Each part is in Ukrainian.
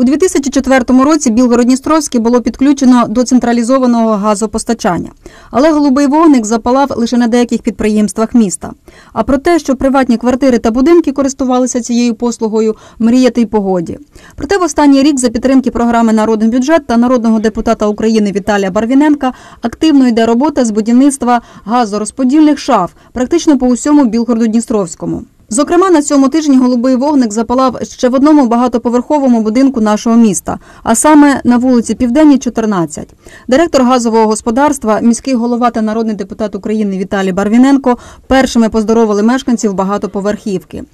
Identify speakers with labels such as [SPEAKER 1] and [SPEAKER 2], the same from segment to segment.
[SPEAKER 1] У 2004 році Білгород-Дністровське було підключено до централізованого газопостачання, але голубий вогник запалав лише на деяких підприємствах міста. А про те, що приватні квартири та будинки користувалися цією послугою, мріяти й погоді. Проте в останній рік за підтримки програми Народний бюджет та народного депутата України Віталія Барвіненка активно йде робота з будівництва газорозподільних шаф практично по усьому Білгороду-Дністровському. Зокрема, на цьому тижні голубий вогник запалав ще в одному багатоповерховому будинку нашого міста, а саме на вулиці Південній, 14. Директор газового господарства, міський голова та народний депутат України Віталій Барвіненко першими поздоровили мешканців багатоповерхівки.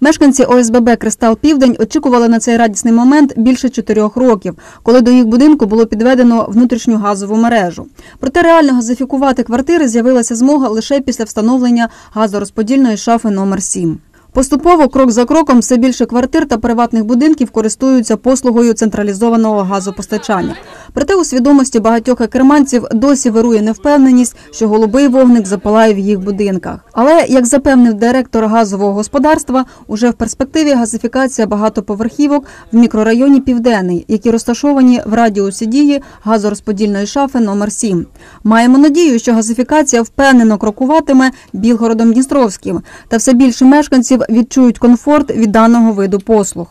[SPEAKER 1] Мешканці ОСББ Кристал Південь очікували на цей радісний момент більше чотирьох років, коли до їх будинку було підведено внутрішню газову мережу. Проте реально газифікувати квартири з'явилася змога лише після встановлення газорозподільної шафи номер 7. Поступово, крок за кроком, все більше квартир та приватних будинків користуються послугою централізованого газопостачання. Проте у свідомості багатьох екерманців досі вирує невпевненість, що голубий вогник запалає в їх будинках. Але, як запевнив директор газового господарства, уже в перспективі газифікація багатоповерхівок в мікрорайоні Південний, які розташовані в радіусі дії газорозподільної шафи номер 7 Маємо надію, що газифікація впевнено крокуватиме Білгородом Дністровським, та все більше мешканців відчують комфорт від даного виду послуг.